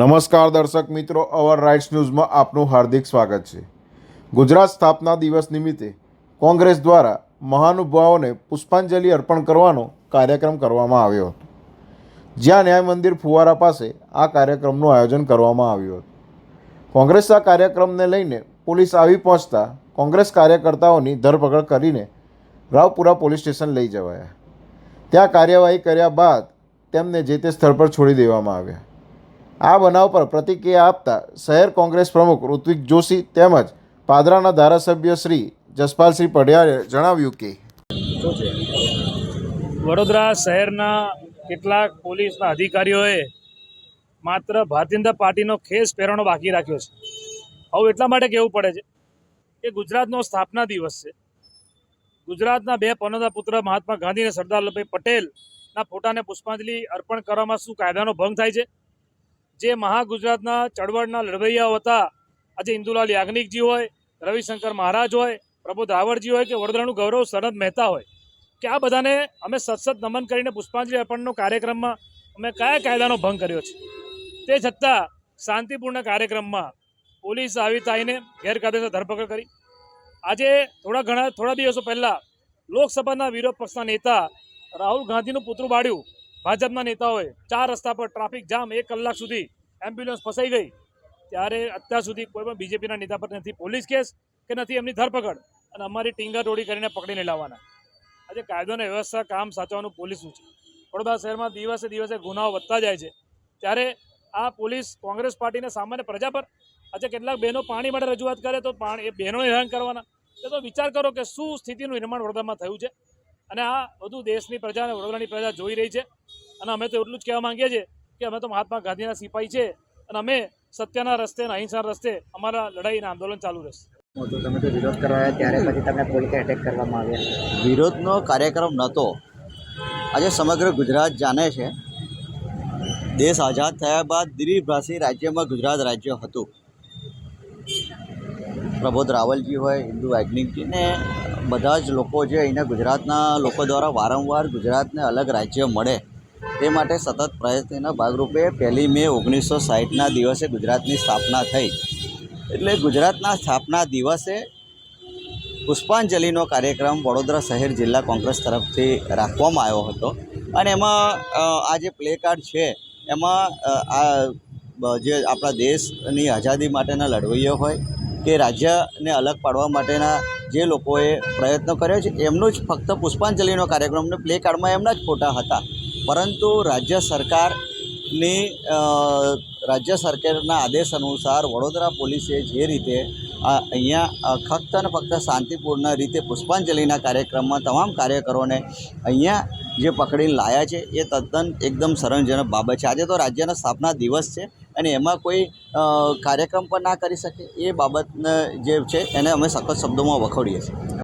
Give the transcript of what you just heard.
નમસ્કાર દર્શક મિત્રો, અવર રાઇટ્સ ન્યૂઝમાં આપનું હાર્દિક સ્વાગત છે. ગુજરાત સ્થાપના દિવસ નિમિત્તે કોંગ્રેસ દ્વારા મહાનુભાવોને પુષ્પાંજલિ અર્પણ કરવાનો કાર્યક્રમ કરવામાં આવ્યો હતો. જ્યાં ન્યાય મંદિર ફુવારા પાસે આ કાર્યક્રમનું આયોજન કરવામાં આવ્યું હતું. કોંગ્રેસના કાર્યક્રમને લઈને પોલીસ આવી પહોંચતા કોંગ્રેસ કાર્યકર્તાઓની ધરપકડ કરીને રાવપુરા પોલીસ સ્ટેશન લઈ જવાયા. ત્યાં કાર્યવાહી કર્યા બાદ તેમને જે તે સ્થળ પર છોડી દેવામાં આવ્યા. આ બનાવ પર પ્રતિક્રિયા આપતા શહેર કોંગ્રેસ પ્રમુખ ઋત્વિક જોશી તેમજ પાદરાના ધારાસભ્ય શ્રી જસપાલસિંહ પઢિયારે જણાવ્યું કે વડોદરા શહેરના કેટલાક પોલીસના અધિકારીઓએ માત્ર ભારતીય જનતા પાર્ટીનો ખેસ પહેરવાનો બાકી રાખ્યો છે. આવું એટલા માટે કહેવું પડે છે કે ગુજરાતનો સ્થાપના દિવસ છે. ગુજરાતના બે પનોતા પુત્ર મહાત્મા ગાંધી અને સરદાર વલ્લભભાઈ પટેલના ફોટાને પુષ્પાંજલિ અર્પણ કરવામાં શું કાયદાનો ભંગ થાય છે? જે મહાગુજરાતના ચળવળના લડવૈયાઓ હતા, આજે ઇન્દુલાલ યાજ્ઞિકજી હોય, રવિશંકર મહારાજ હોય, પ્રબોધ રાવળજી હોય કે વડોદરાનું ગૌરવ શરદ મહેતા હોય, કે આ બધાને અમે સતસત નમન કરીને પુષ્પાંજલિ અર્પણનો કાર્યક્રમમાં અમે કયા કાયદાનો ભંગ કર્યો છે? તે છતાં શાંતિપૂર્ણ કાર્યક્રમમાં પોલીસ આવી તાઈને ગેરકાયદેસર ધરપકડ કરી. આજે થોડા ઘણા, થોડા દિવસો પહેલાં લોકસભાના વિરોધ પક્ષના નેતા રાહુલ ગાંધીનું પુતળું બાળ્યું. ભાજપના નેતાઓએ ચાર રસ્તા પર ટ્રાફિક જામ એક કલાક સુધી એમ્બ્યુલન્સ ફસાઈ ગઈ. ત્યારે અત્યાર સુધી કોઈ પણ બીજેપીના નેતા પર નથી પોલીસ કેસ કે નથી એમની ધરપકડ. અને અમારી ટીંગા ટોળી કરીને પકડીને લાવવાના. આજે કાયદોને વ્યવસ્થા કામ સાચવવાનું પોલીસનું છે. વડોદરા શહેરમાં દિવસે દિવસે ગુનાઓ વધતા જાય છે. ત્યારે આ પોલીસ કોંગ્રેસ પાર્ટીને સામાન્ય પ્રજા પર આજે કેટલાક બહેનો પાણી માટે રજૂઆત કરે તો પાણી એ બહેનોને હેરાન કરવાના. એ તો વિચાર કરો કે શું સ્થિતિનું નિર્માણ વડોદરામાં થયું છે? અને આ બધું દેશની પ્રજા અને વડોદરાની પ્રજા જોઈ રહી છે. અને અમે તો એટલું જ કહેવા માંગીએ છીએ કે અમે તો મહાત્મા ગાંધીના સિપાહી છે અને અમે સત્યના રસ્તે અને અહિંસાના રસ્તે અમારા લડાઈ અને આંદોલન ચાલુ રહેશે. તમે તો વિરોધ કરવા ત્યારે પછી તમને પોલીસે એટેક કરવામાં આવ્યા. વિરોધનો કાર્યક્રમ નહોતો. આજે સમગ્ર ગુજરાત જાણે છે. દેશ આઝાદ થયા બાદ દ્વિભાષી રાજ્યમાં ગુજરાત રાજ્ય હતું. પ્રબોધ રાવલજી હોય હિન્દુ યાજ્ઞિકજી ને બધા જ લોકો જે અહીંના ગુજરાતના લોકો દ્વારા વારંવાર ગુજરાતને અલગ રાજ્ય મળે, તે માટે સતત પ્રયત્નના ભાગરૂપે પહેલી મે ઓગણીસો સાઠના દિવસે ગુજરાતની સ્થાપના થઈ. એટલે ગુજરાતના સ્થાપના દિવસે પુષ્પાંજલિનો કાર્યક્રમ વડોદરા શહેર જિલ્લા કોંગ્રેસ તરફથી રાખવામાં આવ્યો હતો. અને એમાં આ જે પ્લે કાર્ડ છે, એમાં આ જે આપણા દેશની આઝાદી માટેના લડવૈયો હોય કે રાજ્યને અલગ પાડવા માટેના જે લોકોએ પ્રયત્ન કર્યો છે, એમનું જ ફક્ત પુષ્પાંજલિનો કાર્યક્રમને પ્લે કાર્ડમાં એમના જ ફોટા હતા. પરંતુ રાજ્ય સરકારની રાજ્ય સરકારના આદેશ અનુસાર વડોદરા પોલીસે જે રીતે અહીંયા ફક્ત અને ફક્ત શાંતિપૂર્ણ રીતે પુષ્પાંજલિના કાર્યક્રમમાં તમામ કાર્યકરોને અહીંયા જે પકડીને લાયા છે, એ તદ્દન એકદમ સરંજનક બાબત છે. આજે તો રાજ્યના સ્થાપના દિવસ છે. અને એમાં કોઈ કાર્યક્રમ પણ ના કરી શકે એ બાબતને જે છે એને અમે સખત શબ્દોમાં વખોડીએ છીએ.